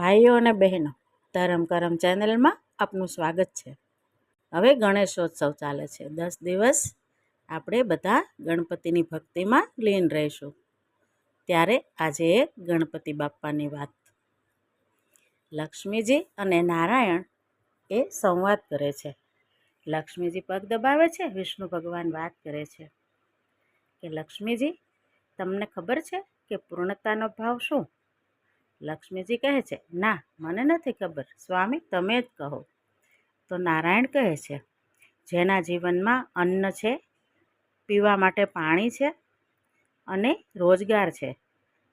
ભાઈઓ અને બહેનો, ધરમ કરમ ચેનલમાં આપનું સ્વાગત છે. હવે ગણેશોત્સવ ચાલે છે. દસ દિવસ આપણે બધા ગણપતિની ભક્તિમાં લીન રહીશું. ત્યારે આજે એક ગણપતિ બાપ્પાની વાત. લક્ષ્મીજી અને નારાયણ એ સંવાદ કરે છે. લક્ષ્મીજી પગ દબાવે છે, વિષ્ણુ ભગવાન વાત કરે છે. કે લક્ષ્મીજી, તમને ખબર છે કે પૂર્ણતાનો ભાવ શું? લક્ષ્મીજી કહે છે, ના, મને નથી ખબર. સ્વામી, તમે જ કહો. તો નારાયણ કહે છે, જેના જીવનમાં અન્ન છે, પીવા માટે પાણી છે અને રોજગાર છે,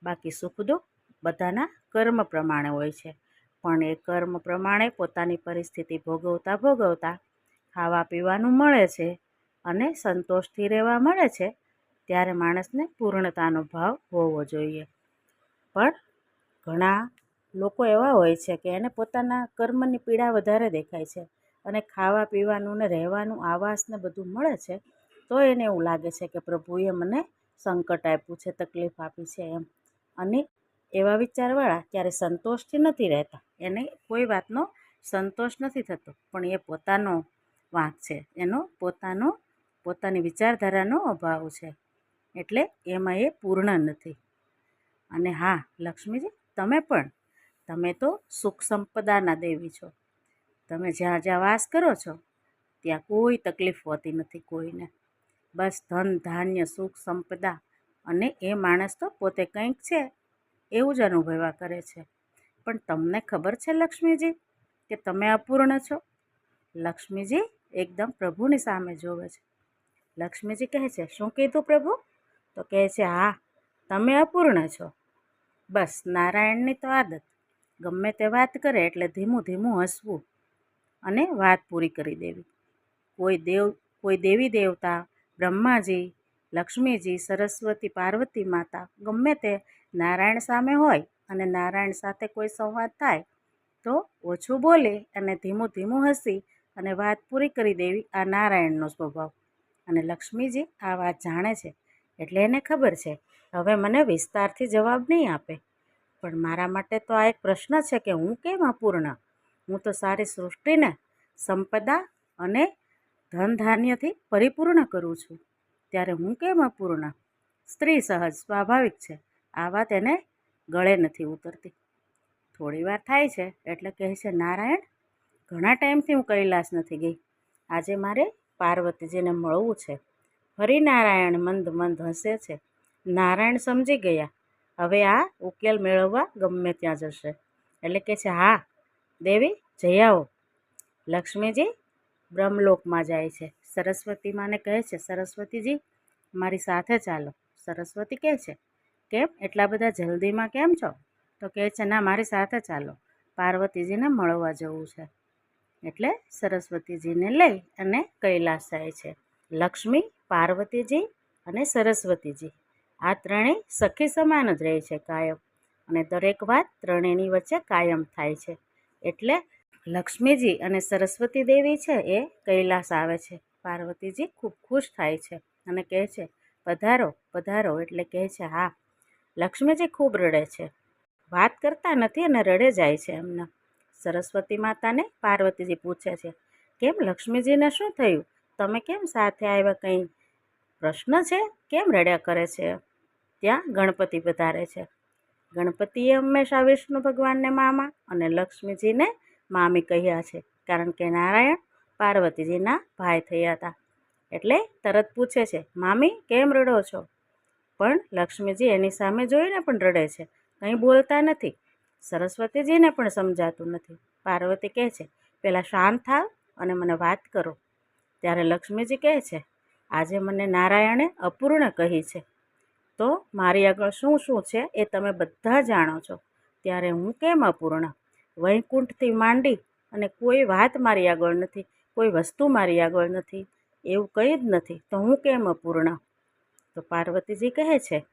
બાકી સુખ દુઃખ બધાના કર્મ પ્રમાણે હોય છે. પણ એ કર્મ પ્રમાણે પોતાની પરિસ્થિતિ ભોગવતા ભોગવતા ખાવા પીવાનું મળે છે અને સંતોષથી રહેવા મળે છે, ત્યારે માણસને પૂર્ણતાનો ભાવ હોવો જોઈએ. પણ ઘણા લોકો એવા હોય છે કે એને પોતાના કર્મની પીડા વધારે દેખાય છે અને ખાવા પીવાનું ને રહેવાનું આવાસ ને બધું મળે છે, તો એને એવું લાગે છે કે પ્રભુએ મને સંકટ આપ્યું છે, તકલીફ આપી છે એમ. અને એવા વિચારવાળા ક્યારે સંતોષથી નથી રહેતા. એને કોઈ વાતનો સંતોષ નથી થતો, પણ એ પોતાનો વાંક છે. એનો પોતાનો, પોતાની વિચારધારાનો અભાવ છે. એટલે એમાં એ પૂર્ણ નથી. અને હા, લક્ષ્મીજી? તમે પણ. તમે તો સુખ સંપદાના દેવી છો. તમે જ્યાં જ્યાં વાસ કરો છો, ત્યાં કોઈ તકલીફ હોતી નથી કોઈને. બસ ધન, ધાન્ય, સુખ, સંપદા અને એ માણસ તો પોતે કંઈક છે, એવું જ અનુભવ્યા કરે છે. પણ તમને ખબર છે લક્ષ્મીજી, કે તમે અપૂર્ણ છો? લક્ષ્મીજી એકદમ પ્રભુની સામે જોવે છે. લક્ષ્મીજી કહે છે, શું કીધું પ્રભુ? તો કહે છે, હા, તમે અપૂર્ણ છો. બસ, નારાયણની તો આદત. ગમે તે વાત કરે એટલે ધીમું ધીમું હસવું અને વાત પૂરી કરી દેવી. કોઈ દેવ, કોઈ દેવી દેવતા, બ્રહ્માજી, લક્ષ્મીજી, સરસ્વતી, પાર્વતી માતા, ગમે તે નારાયણ સામે હોય અને નારાયણ સાથે કોઈ સંવાદ થાય, તો ઓછું બોલે અને ધીમું ધીમું હસી અને વાત પૂરી કરી દેવી આ નારાયણનો સ્વભાવ. અને લક્ષ્મીજી આ વાત જાણે છે. એટલે એને ખબર છે. હવે મને વિસ્તારથી જવાબ નહીં આપે. પણ મારા માટે તો આ એક પ્રશ્ન છે કે હું કેમ અપૂર્ણ? હું તો સારી સૃષ્ટિને, સંપદા અને ધન ધાન્યથી પરિપૂર્ણ કરું છું. ત્યારે હું કેમ અપૂર્ણ? સ્ત્રી સહજ સ્વાભાવિક છે. આ વાત એને ગળે નથી ઉતરતી. થોડી વાર થાય છે એટલે કહે છે, નારાયણ, ઘણા ટાઈમથી હું કૈલાસ નથી ગઈ. આજે મારે પાર્વતીજીને મળવું છે. હરિનારાયણ મંદ મંદ હસે છે. નારાયણ સમજી ગયા. હવે આ ઉકેલ મેળવવા ગમે ત્યાં જશે. એટલે કે છે, હા, દેવી, જઈ આવો. લક્ષ્મીજી બ્રહ્મલોકમાં જાય છે. સરસ્વતી માને કહે છે, સરસ્વતીજી, મારી સાથે ચાલો. સરસ્વતી કહે છે, કેમ? એટલા બધા જલ્દીમાં કેમ છો? તો કહે છે, ના, મારી સાથે ચાલો. પાર્વતીજીને મળવા જવું છે. એટલે સરસ્વતીજીને લઈ અને કૈલાસ જાય છે. લક્ષ્મી, પાર્વતીજી અને સરસ્વતીજી. આ ત્રણેય સખી સમાન જ રહે છે કાયમ અને દરેક વાત ત્રણેયની વચ્ચે કાયમ થાય છે. એટલે લક્ષ્મીજી અને સરસ્વતી દેવી છે એ કૈલાસ આવે છે. પાર્વતીજી ખૂબ ખુશ થાય છે અને કહે છે, પધારો પધારો. એટલે કહે છે, હા. લક્ષ્મીજી ખૂબ રડે છે. વાત કરતા નથી અને રડે જાય છે એમને. સરસ્વતી માતાને પાર્વતીજી પૂછે છે, કેમ લક્ષ્મીજીને શું થયું? તમે કેમ સાથે આવ્યા કંઈ? પ્રશ્ન છે, કેમ રડ્યા કરે છે? ત્યાં ગણપતિ પધારે છે. ગણપતિએ હંમેશા વિષ્ણુ ભગવાનને મામા અને લક્ષ્મીજીને મામી કહ્યા છે, કારણ કે નારાયણ પાર્વતીજીના ભાઈ થયા હતા. એટલે તરત પૂછે છે, મામી, કેમ રડો છો? પણ લક્ષ્મીજી એની સામે જોઈને પણ રડે છે, કંઈ બોલતા નથી. સરસ્વતીજીને પણ સમજાતું નથી. પાર્વતી કહે છે પહેલાં શાંત થાવ અને મને વાત કરો. ત્યારે લક્ષ્મીજી કહે છે, આજે મને નારાયણે અપૂર્ણ કહી છે. તો મારી આગળ શું શું છે એ તમે બધા જાણો છો. ત્યારે હું કેમ અપૂર્ણ? વૈકુંઠથી માંડી અને કોઈ વાત મારી આગળ નથી, કોઈ વસ્તુ મારી આગળ નથી, એવું કંઈ જ નથી, તો હું કેમ અપૂર્ણ? તો પાર્વતીજી કહે છે,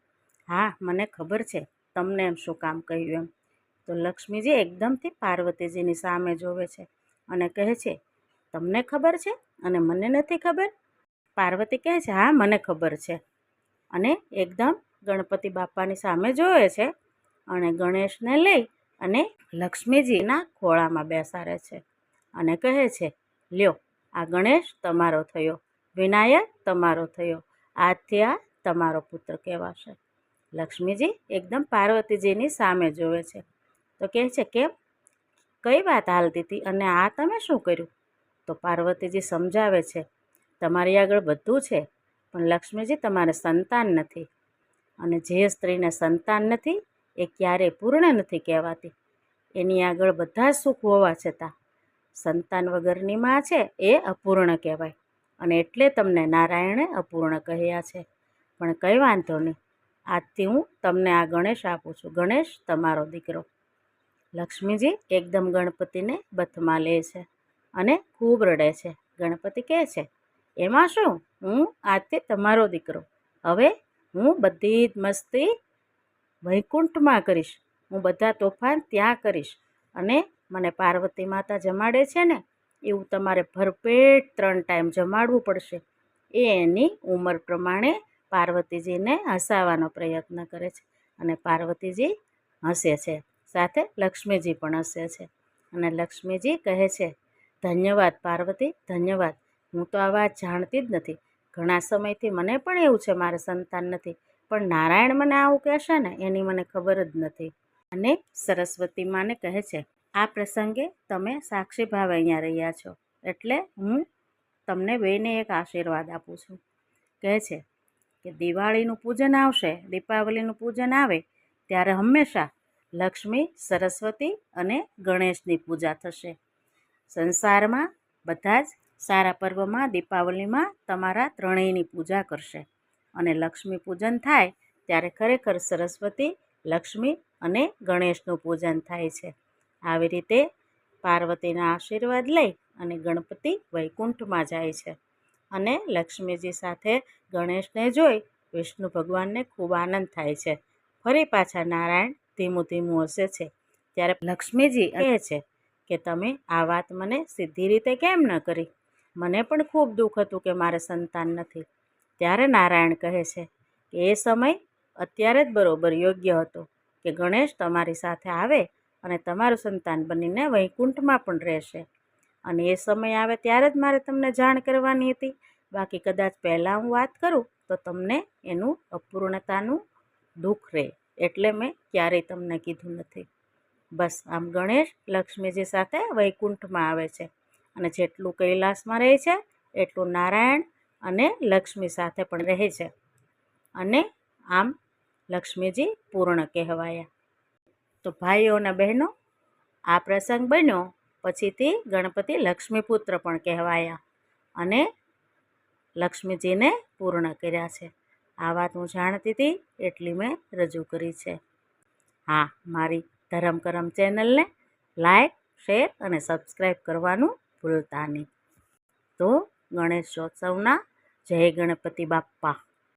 હા, મને ખબર છે, તમને એમ શું કામ કહ્યું એમ. તો લક્ષ્મીજી એકદમથી પાર્વતીજીની સામે જોવે છે અને કહે છે તમને ખબર છે અને મને નથી ખબર? પાર્વતી કહે છે, હા, મને ખબર છે. અને એકદમ ગણપતિ બાપાની સામે જોવે છે અને ગણેશને લઈ અને લક્ષ્મીજીના ખોળામાં બેસાડે છે અને કહે છે, લ્યો, આ ગણેશ તમારો થયો, વિનાયક તમારો થયો આજથી આ તમારો પુત્ર કહેવાશે. લક્ષ્મીજી એકદમ પાર્વતીજીની સામે જોવે છે. તો કહે છે, કેમ? કઈ વાત હાલતી હતી અને આ તમે શું કર્યું? તો પાર્વતીજી સમજાવે છે, તમારી આગળ બધું છે, પણ લક્ષ્મીજી તમારે સંતાન નથી. અને જે સ્ત્રીને સંતાન નથી, એ ક્યારેય પૂર્ણ નથી કહેવાતી. એની આગળ બધા સુખ હોવા છતાં, સંતાન વગરની માં છે, એ અપૂર્ણ કહેવાય. અને એટલે તમને નારાયણે અપૂર્ણ કહ્યા છે. પણ કંઈ વાંધો નહીં. આજથી હું તમને આ ગણેશ આપું છું. ગણેશ, તમારો દીકરો. લક્ષ્મીજી એકદમ ગણપતિને બથમાં લે છે. અને ખૂબ રડે છે. ગણપતિ કહે છે, એમાં શું? હું આજે તમારો દીકરો. હવે હું બધી જ મસ્તી વૈકુંઠમાં કરીશ. હું બધા તોફાન ત્યાં કરીશ. અને મને પાર્વતી માતા જમાડે છે ને, એવું તમારે ભરપેટ ત્રણ ટાઈમ જમાડવું પડશે. એ એની ઉંમર પ્રમાણે પાર્વતીજીને હસાવવાનો પ્રયત્ન કરે છે. અને પાર્વતીજી હસે છે. સાથે લક્ષ્મીજી પણ હસે છે. અને લક્ષ્મીજી કહે છે ધન્યવાદ, પાર્વતી, ધન્યવાદ. હું તો આ વાત જાણતી જ નથી. ઘણા સમયથી મને પણ એવું છે, મારે સંતાન નથી. પણ નારાયણ મને આવું કહેશે ને, એની મને ખબર જ નથી. અને સરસ્વતી માને કહે છે, આ પ્રસંગે તમે સાક્ષી ભાવે અહીંયા રહ્યા છો, એટલે હું તમને બેને એક આશીર્વાદ આપું છું. કહે છે કે દિવાળીનું પૂજન આવશે, દીપાવલીનું પૂજન આવે, ત્યારે હંમેશા લક્ષ્મી, સરસ્વતી અને ગણેશની પૂજા થશે. સંસારમાં બધા જ સારા પર્વમાં, દીપાવલીમાં તમારા ત્રણેયની પૂજા કરશે. અને લક્ષ્મી પૂજન થાય ત્યારે ખરેખર સરસ્વતી, લક્ષ્મી અને ગણેશનું પૂજન થાય છે. આવી રીતે પાર્વતીના આશીર્વાદ લઈ અને ગણપતિ વૈકુંઠમાં જાય છે. અને લક્ષ્મીજી સાથે ગણેશને જોઈ વિષ્ણુ ભગવાનને ખૂબ આનંદ થાય છે. ફરી પાછા નારાયણ ધીમું ધીમું હસે છે. ત્યારે લક્ષ્મીજી કહે છે કે તમે આ વાત મને સીધી રીતે કેમ ન કરી? મને પણ ખૂબ દુઃખ હતું કે મારે સંતાન નથી. ત્યારે નારાયણ કહે છે કે એ સમય અત્યારે જ બરોબર યોગ્ય હતો કે ગણેશ તમારી સાથે આવે અને તમારું સંતાન બનીને વૈકુંઠમાં પણ રહેશે. અને એ સમય આવે ત્યારે જ મારે તમને જાણ કરવાની હતી. બાકી કદાચ પહેલાં હું વાત કરું તો તમને એનું અપૂર્ણતાનું દુઃખ રહે. એટલે મેં ક્યારેય તમને કીધું નથી. બસ, આમ ગણેશ લક્ષ્મીજી સાથે વૈકુંઠમાં આવે છે. અને જેટલું કૈલાસમાં રહે છે, એટલું નારાયણ અને લક્ષ્મી સાથે પણ રહે છે. અને આમ લક્ષ્મીજી પૂર્ણ કહેવાયા. તો ભાઈઓ અને બહેનો, આ પ્રસંગ બન્યો, પછીથી ગણપતિ લક્ષ્મીપુત્ર પણ કહેવાયા અને લક્ષ્મીજીને પૂર્ણ કર્યા છે. આ વાત હું જાણતી હતી, એટલી મેં રજૂ કરી છે. હા, મારી ધરમ કરમ ચેનલને લાઇક શેર અને સબસ્ક્રાઈબ કરવાનું ભૂલતા નહીં. તો ગણેશોત્સવના જય ગણપતિ બાપ્પા.